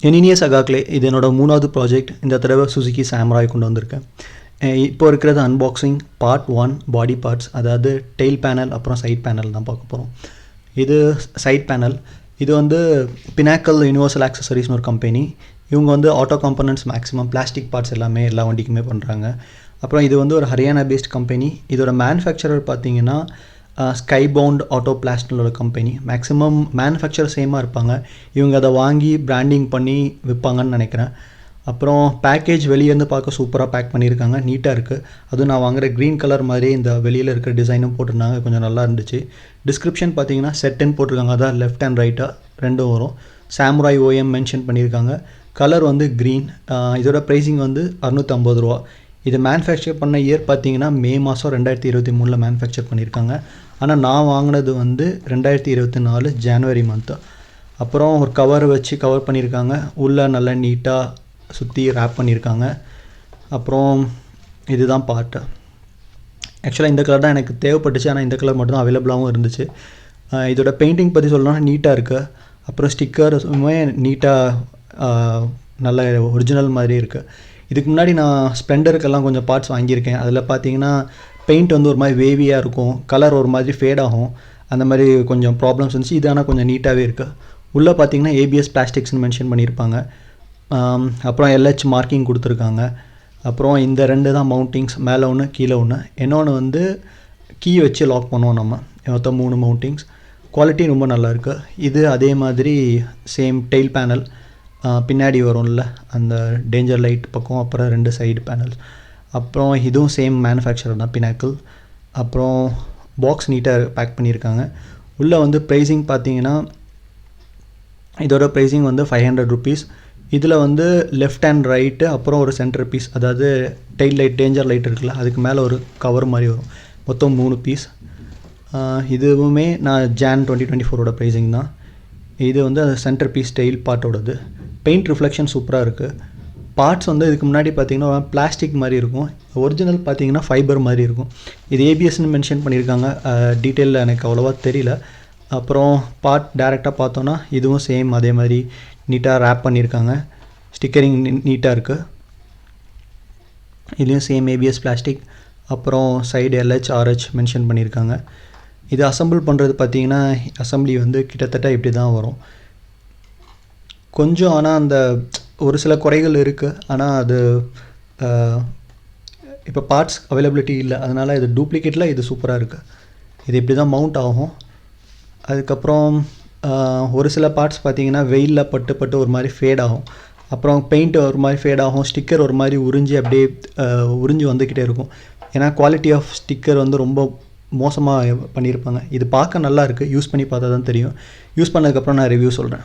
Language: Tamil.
என் இனிய சகாக்களே இது என்னோட மூணாவது ப்ராஜெக்ட் இந்த தடவை சுசுகி சாம்ராய் கொண்டு வந்திருக்கேன். இப்போ இருக்கிறது unboxing part one body parts அதாவது டெயில் பேனல் அப்புறம் சைட் பேனல் தான் பார்க்க போகிறோம் இது சைட் பேனல் இது வந்து பினாக்கல் யூனிவர்சல் ஆக்சசரிஸ்னு ஒரு கம்பெனி இவங்க வந்து auto components maximum plastic parts எல்லாமே எல்லா வண்டிக்குமே பண்ணுறாங்க அப்புறம் இது வந்து ஒரு ஹரியானா பேஸ்ட் கம்பெனி இதோட மேனுஃபேக்சரர் பார்த்தீங்கன்னா ஸ்கை பவுண்ட் ஆட்டோ பிளாஸ்ட்னோட கம்பெனி மேக்ஸிமம் மேனுஃபேக்சர் சேமாக இருப்பாங்க. இவங்க அதை வாங்கி பிராண்டிங் பண்ணி விற்பாங்கன்னு நினைக்கிறேன். அப்புறம் பேக்கேஜ் வெளியேருந்து பார்க்க சூப்பராக பேக் பண்ணியிருக்காங்க. நீட்டாக இருக்குது அதுவும் நான் வாங்குற க்ரீன் கலர் மாதிரி இந்த வெளியில் இருக்கிற டிசைனும் போட்டிருந்தாங்க. கொஞ்சம் நல்லா இருந்துச்சு. டிஸ்கிரிப்ஷன் பார்த்தீங்கன்னா செட்டுன்னு போட்டிருக்காங்க. அதான் லெஃப்ட் அண்ட் ரைட்டாக ரெண்டும் வரும். சாம்ராய் ஓஎம் மென்ஷன் பண்ணியிருக்காங்க. கலர் வந்து க்ரீன் இதோட ப்ரைஸிங் வந்து அறுநூற்றம்பது ரூபா. இது மேனுஃபேக்சர் பண்ண இயர் பார்த்தீங்கன்னா மே மாதம் ரெண்டாயிரத்தி இருபத்தி மூணில் மேனுஃபேக்சர் பண்ணியிருக்காங்க. ஆனால் நான் வாங்கினது வந்து ரெண்டாயிரத்தி இருபத்தி நாலு ஜனவரி மந்த்து அப்புறம் ஒரு கவர் வச்சு கவர் பண்ணியிருக்காங்க. உள்ளே நல்லா நீட்டாக சுற்றி ரேப் பண்ணியிருக்காங்க. அப்புறம் இதுதான் பார்ட்டு ஆக்சுவலாக இந்த கலர் தான் எனக்கு தேவைப்பட்டுச்சு. ஆனால் இந்த கலர் மட்டும்தான் அவைலபிளாகவும் இருந்துச்சு. இதோட பெயிண்டிங் பற்றி சொல்லணும்னா நீட்டாக இருக்குது அப்புறம் ஸ்டிக்கர்ஸுமே நீட்டாக நல்ல ஒரிஜினல் மாதிரி இருக்குது இதுக்கு முன்னாடி நான் ஸ்ப்ளெண்டருக்கெல்லாம் கொஞ்சம் பார்ட்ஸ் வாங்கியிருக்கேன். அதில் பார்த்தீங்கன்னா பெயிண்ட் வந்து ஒரு மாதிரி வேவியாக இருக்கும். கலர் ஒரு மாதிரி ஃபேட் ஆகும். அந்த மாதிரி கொஞ்சம் ப்ராப்ளம்ஸ் இருந்துச்சு. இது ஆனால் கொஞ்சம் நீட்டாகவே இருக்குது உள்ளே பார்த்தீங்கன்னா ஏபிஎஸ் பிளாஸ்டிக்ஸ்னு மென்ஷன் பண்ணியிருப்பாங்க. அப்புறம் எல்ஹெச் மார்க்கிங் கொடுத்துருக்காங்க. அப்புறம் இந்த ரெண்டு தான் மவுண்டிங்ஸ் மேலே ஒன்று கீழே ஒன்று இன்னொன்று வந்து கீ வச்சு லாக் பண்ணுவோம் நம்ம. மொத்தம் மூணு மவுண்டிங்ஸ் குவாலிட்டி ரொம்ப நல்லாயிருக்கு இது அதே மாதிரி சேம் டெயில் பேனல் பின்னாடி வரும்ல அந்த டேஞ்சர் லைட் பக்கம் அப்புறம் ரெண்டு சைடு பேனல்ஸ் அப்புறம் இதுவும் சேம் மேனுஃபேக்சரர் தான் பினாக்கிள் அப்புறம் பாக்ஸ் நீட்டாக பேக் பண்ணியிருக்காங்க. உள்ளே வந்து ப்ரைஸிங் பார்த்தீங்கன்னா இதோட ப்ரைஸிங் வந்து ஃபைவ் ஹண்ட்ரட் ருபீஸ் இதில் வந்து லெஃப்ட் அண்ட் ரைட்டு அப்புறம் ஒரு சென்டர் பீஸ் அதாவது டெயில் லைட் டேஞ்சர் லைட் இருக்குல்ல அதுக்கு மேலே ஒரு கவர் மாதிரி வரும். மொத்தம் மூணு பீஸ் இதுவுமே நான் ஜான் டுவெண்ட்டி டுவெண்ட்டி ஃபோரோட ப்ரைஸிங் தான். இது வந்து சென்டர் பீஸ் டெயில் பார்ட்டோடது பெயிண்ட் ரிஃப்ளெக்ஷன் சூப்பராக இருக்குது பார்ட்ஸ் வந்து இதுக்கு முன்னாடி பார்த்தீங்கன்னா பிளாஸ்டிக் மாதிரி இருக்கும். ஒரிஜினல் பார்த்தீங்கன்னா ஃபைபர் மாதிரி இருக்கும். இது ஏபிஎஸ்னு மென்ஷன் பண்ணியிருக்காங்க டீட்டெயிலில் எனக்கு அவ்வளோவா தெரியல. அப்புறம் பார்ட் டேரெக்டாக பார்த்தோன்னா இதுவும் சேம் அதே மாதிரி நீட்டாக ரேப் பண்ணியிருக்காங்க ஸ்டிக்கரிங் நீட்டாக இருக்குது இதுலேயும் சேம் ஏபிஎஸ் பிளாஸ்டிக் அப்புறம் சைடு எல்ஹெச் ஆர்ஹெச் மென்ஷன் பண்ணியிருக்காங்க இது அசெம்பிள் பண்ணுறது பார்த்தீங்கன்னா அசம்பிளி வந்து கிட்டத்தட்ட இப்படி தான் வரும். கொஞ்சம் ஆனால் அந்த ஒரு சில குறைகள் இருக்குது ஆனால் அது இப்போ பார்ட்ஸ் அவைலபிலிட்டி இல்லை. அதனால் இது டூப்ளிகேட்டில் இது சூப்பராக இருக்குது இது இப்படி தான் மவுண்ட் ஆகும். அதுக்கப்புறம் ஒரு சில பார்ட்ஸ் பார்த்தீங்கன்னா வெயிலில் பட்டு பட்டு ஒரு மாதிரி ஃபேட் ஆகும். அப்புறம் பெயிண்ட் ஒரு மாதிரி ஃபேட் ஆகும். ஸ்டிக்கர் ஒரு மாதிரி உறிஞ்சி அப்படியே உறிஞ்சி வந்துக்கிட்டே இருக்கும். ஏன்னா குவாலிட்டி ஆஃப் ஸ்டிக்கர் வந்து ரொம்ப மோசமாக பண்ணியிருப்பாங்க இது பார்க்க நல்லா இருக்குது யூஸ் பண்ணி பார்த்தா தான் தெரியும். யூஸ் பண்ணதுக்கப்புறம் நான் ரிவ்யூ சொல்கிறேன்